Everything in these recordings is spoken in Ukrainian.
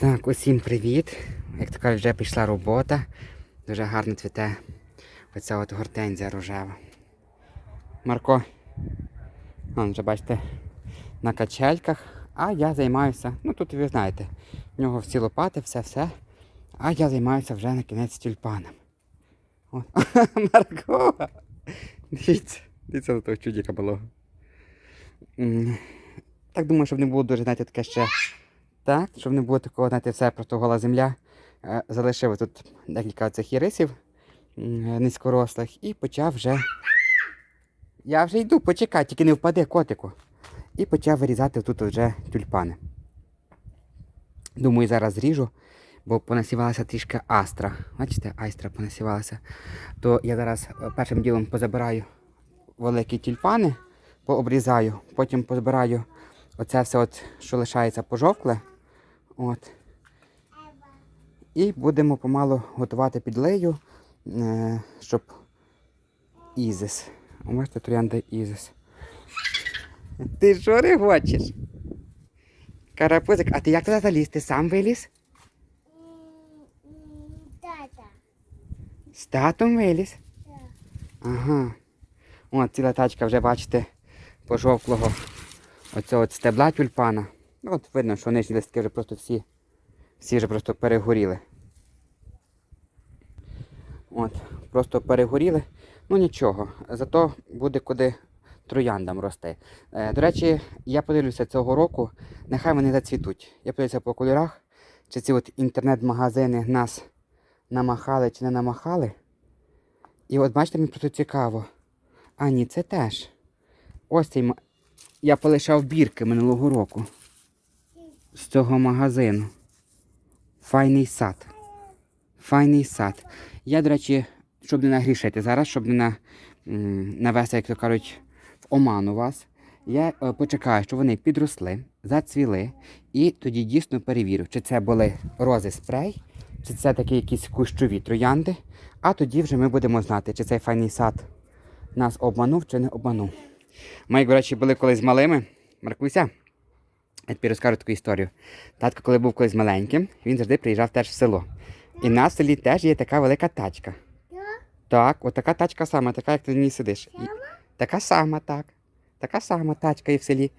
Так, усім привіт. Як кажуть, вже пішла робота. Дуже гарно цвіте оця от гортензія рожева. Марко, он вже бачите, на качельках, а я займаюся, ну тут ви знаєте, в нього всі лопати, все-все. А я займаюся вже на кінець тюльпаном. Марко! Дивіться, дивіться на того чудіка малого. Так думаю, щоб не було дуже, знаєте, таке ще. Так, щоб не було такого, знаєте, все просто гола земля. Е, Залишив тут декілька цих ірисів е, низькорослих і почав вже. Я вже йду, почекай, тільки не впаде котику. І почав вирізати тут вже тюльпани. Думаю, зараз зріжу, бо понасівалася трішки астра. Бачите, айстра понасівалася. То я зараз е, першим ділом позабираю великі тюльпани, пообрізаю, потім позбираю оце все, от, що лишається пожовкле. От. І будемо помалу готувати підлею, е, щоб ізис. О, Бачите, троянда ізис. Ти що регочеш? Карапузик, а ти як туди заліз? Ти сам виліз? Тата. З татом виліз? Так. Ага. От ціла тачка вже, бачите, пожовклого оцього от стебла тюльпана. Ну, От видно, що нижні листки вже просто всі, всі вже просто перегоріли. От, просто перегоріли. Ну нічого, зато буде куди трояндам рости. Е, до речі, я подивлюся цього року, нехай вони зацвітуть. Я подивлюся по кольорах, чи ці от інтернет-магазини нас намахали чи не намахали. І от бачите, мені просто цікаво. А, ні, це теж. Ось цей я полишав бірки минулого року. З цього магазину. Файний сад. Файний сад. Я, до речі, щоб не нагрішити зараз, щоб не на, навести, як то кажуть, в оману вас. Я е, почекаю, щоб вони підросли, зацвіли, і тоді дійсно перевірю, чи це були рози спрей, чи це такі якісь кущові троянди. А тоді вже ми будемо знати, чи цей файний сад нас обманув чи не обманув. Ми, як, до речі, були колись малими. Маркуся, я тобі розкажу таку історію. Татко, коли був колись маленьким, він завжди приїжджав теж в село. І на селі теж є така велика тачка. Так. От така тачка сама, така, як ти в ній сидиш. І, така сама, так. Така сама тачка і в селі.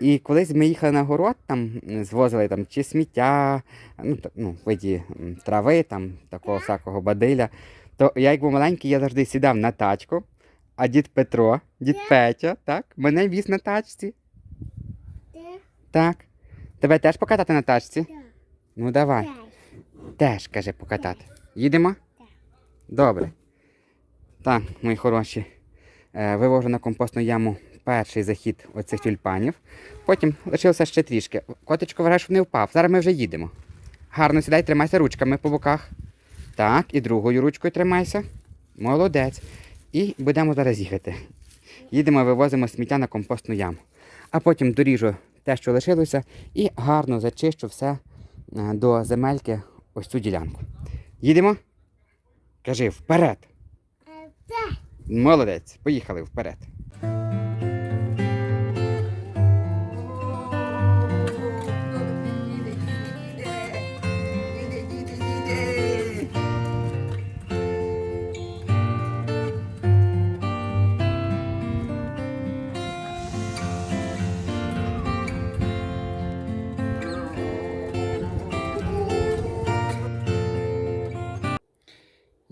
І колись ми їхали на город, там м, звозили там чи сміття, ну, та- ну в виді м, трави, там такого всякого бадиля. То я, як був маленький, я завжди сідав на тачку, а дід Петро, дід Петя, так, мене віз на тачці. Так. Тебе теж покатати на тачці? Так. Ну давай. Так. Теж, каже, покатати. Їдемо? Так. Добре. Так, мої хороші. Е, Вивожу на компостну яму перший захід оцих тюльпанів. Потім лишилося ще трішки. Котечко вважає, щоб не впав. Зараз ми вже їдемо. Гарно сідай, тримайся ручками по боках. Так, і другою ручкою тримайся. Молодець. І будемо зараз їхати. Їдемо, вивозимо сміття на компостну яму. А потім доріжу те, що лишилося, і гарно зачищу все е, до земельки ось цю ділянку. Їдемо? Кажи вперед! Е, Молодець, поїхали вперед.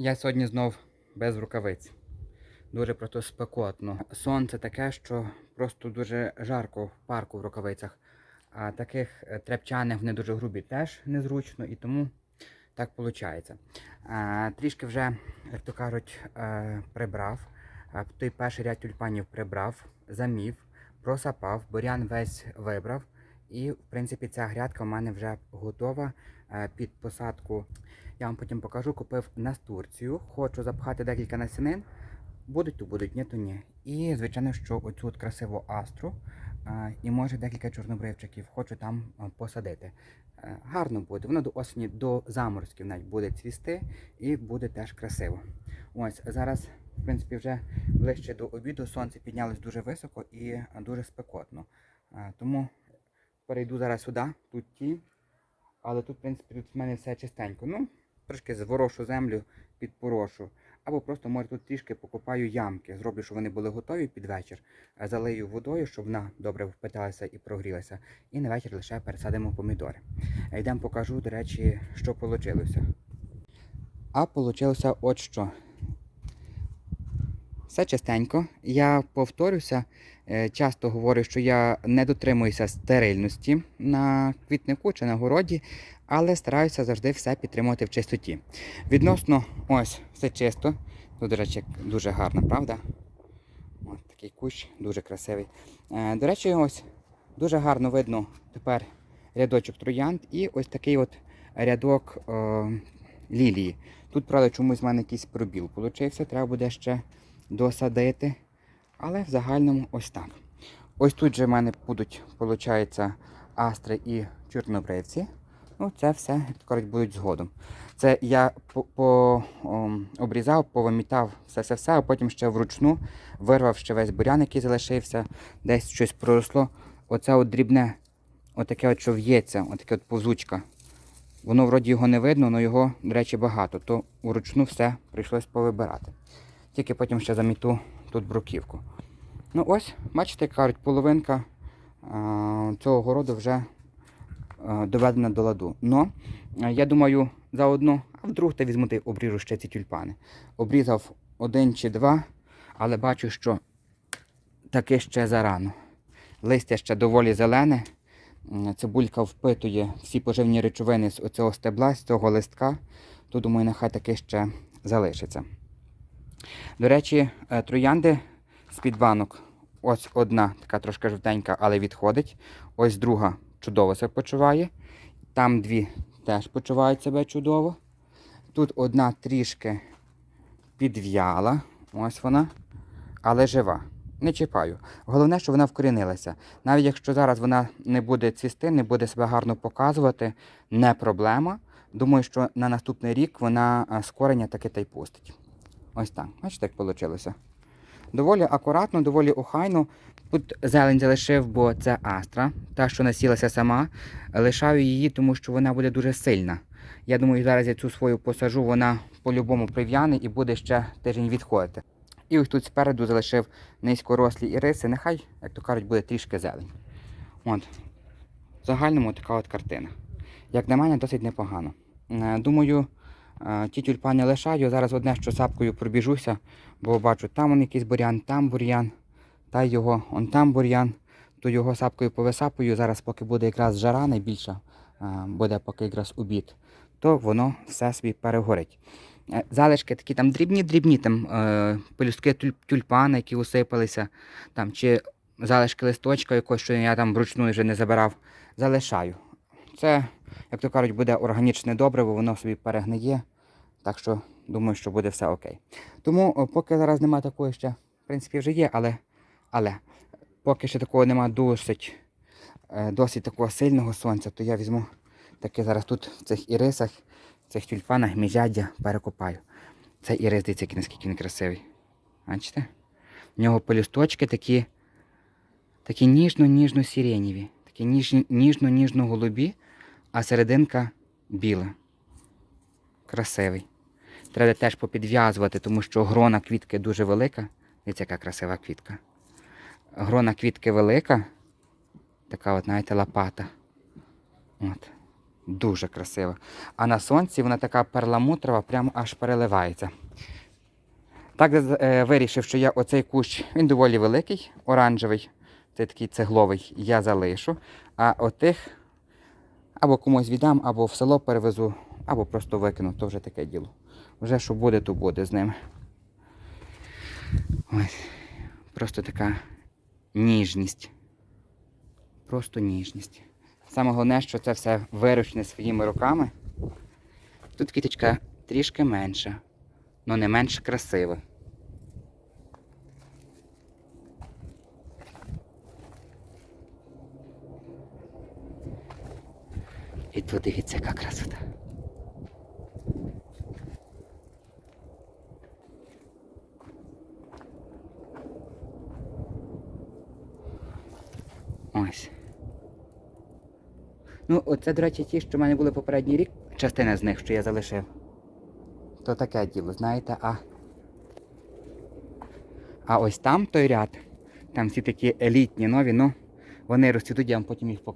Я сьогодні знов без рукавиць. Дуже просто спекотно. Сонце таке, що просто дуже жарко в парку в рукавицях. А таких е, тряпчаних вони дуже грубі теж незручно і тому так виходить. Трішки вже, як то кажуть, е, прибрав. Той перший ряд тюльпанів прибрав, замів, просапав, бурян весь вибрав. І, в принципі, ця грядка в мене вже готова е, під посадку. Я вам потім покажу, купив настурцію. Хочу запхати декілька насінин. Будуть, то будуть, ні, то ні. І, звичайно, що оцю от красиву астру і може декілька чорнобривчиків хочу там посадити. Е, Гарно буде. Воно до осені, до заморозків навіть буде цвісти і буде теж красиво. Ось зараз, в принципі, вже ближче до обіду сонце піднялось дуже високо і дуже спекотно. Тому перейду зараз сюди, тут ті, Але тут, в принципі, тут в мене все чистенько. Ну, трошки зворошу землю, підпорошу. Або просто, може, тут трішки покопаю ямки. Зроблю, щоб вони були готові під вечір. е, Залию водою, щоб вона добре впиталася і прогрілася. І на вечір лише пересадимо помідори. Е, Йдемо покажу, до речі, що вийшло. А вийшло от що. Все частенько. Я повторюся, е, часто говорю, що я не дотримуюся стерильності на квітнику чи на городі, але стараюся завжди все підтримувати в чистоті. Відносно ось все чисто. Тут, до речі, дуже гарно, правда? Ось такий кущ, дуже красивий. Е, До речі, ось дуже гарно видно тепер рядочок троянд і ось такий от рядок е, лілії. Тут, правда, чомусь в мене якийсь пробіл получився, треба буде ще досадити. Але в загальному ось так. Ось тут же в мене будуть, виходить, астри і чорнобривці. Ну, це все, як будуть згодом. Це я по, по, ом, обрізав, повимітав все-все-все, а потім ще вручну вирвав ще весь бурян, який залишився, десь щось проросло. Оце от дрібне, отаке от, що в'ється, отаке от повзучка. Воно вроді його не видно, але його, до речі, багато, то вручну все прийшлось повибирати. Тільки потім ще заміту тут бруківку. Ну ось, бачите, кажуть, половинка а, цього городу вже а, доведена до ладу. Но а, я думаю, заодно, а вдруг та візьму та обріжу ще ці тюльпани. Обрізав один чи два, але бачу, що таки ще зарано. Листя ще доволі зелене. Цибулька впитує всі поживні речовини з оцього стебла, з цього листка. То думаю, нехай таки ще залишиться. До речі, е, троянди з-під банок. Ось одна, така трошки жовтенька, але відходить. Ось друга чудово себе почуває. Там дві теж почувають себе чудово. Тут одна трішки підв'яла. Ось вона. Але жива. Не чіпаю. Головне, що вона вкорінилася. Навіть якщо зараз вона не буде цвісти, не буде себе гарно показувати, не проблема. Думаю, що на наступний рік вона з кореня таки та й пустить. Ось так. Бачите, як вийшло. Доволі акуратно, доволі охайно. Тут зелень залишив, бо це астра, та, що насілася сама. Лишаю її, тому що вона буде дуже сильна. Я думаю, зараз я цю свою посажу, вона по-любому прив'яне і буде ще тиждень відходити. І ось тут спереду залишив низькорослі іриси. Нехай, як то кажуть, буде трішки зелень. От. В загальному така от картина. Як на мене, досить непогано. Е, Думаю, ті тюльпани лишаю. Зараз одне, що сапкою пробіжуся, бо бачу, там он якийсь бур'ян, там бур'ян, та його, он там бур'ян, то його сапкою повисапую. Зараз, поки буде якраз жара найбільша, буде поки якраз обід, то воно все собі перегорить. Е, Залишки такі там дрібні-дрібні, там е, пелюстки тюль- тюльпани, які усипалися, там, чи залишки листочка якось, що я там вручну вже не забирав, залишаю. Це, як то кажуть, буде органічне добриво, воно собі перегниє. Так що думаю, що буде все окей. Тому, поки зараз немає такої ще, в принципі, вже є, але, але поки ще такого немає досить, е, досить такого сильного сонця, то я візьму таки зараз тут в цих ірисах, в цих тюльпанах міжаддя перекопаю. Це ірис, дивіться, наскільки він красивий. Бачите? В нього пелюсточки такі, такі ніжно-ніжно сиренєві, такі ніжно-ніжно голубі, а серединка біла. Красивий. Треба теж попідв'язувати, тому що грона квітки дуже велика. Дивіться, яка красива квітка. Грона квітки велика. Така от, знаєте, лопата. От. Дуже красива. А на сонці вона така перламутрова, прямо аж переливається. Так е, вирішив, що я оцей кущ, він доволі великий, оранжевий, це такий цегловий, я залишу. А отих або комусь віддам, або в село перевезу, або просто викину, то вже таке діло. Вже що буде, то буде з ними. Ось. Просто така ніжність. Просто ніжність. Саме головне, що це все виручне своїми руками. Тут квіточка трішки менша, але не менш красива. І тут дивіться, яка красота. Ось. Ну, оце, до речі, ті, що в мене були попередній рік, частина з них, що я залишив. То таке діло, знаєте, а. А ось там той ряд, там всі такі елітні нові, ну, вони розцвітуть, я вам потім їх покажу.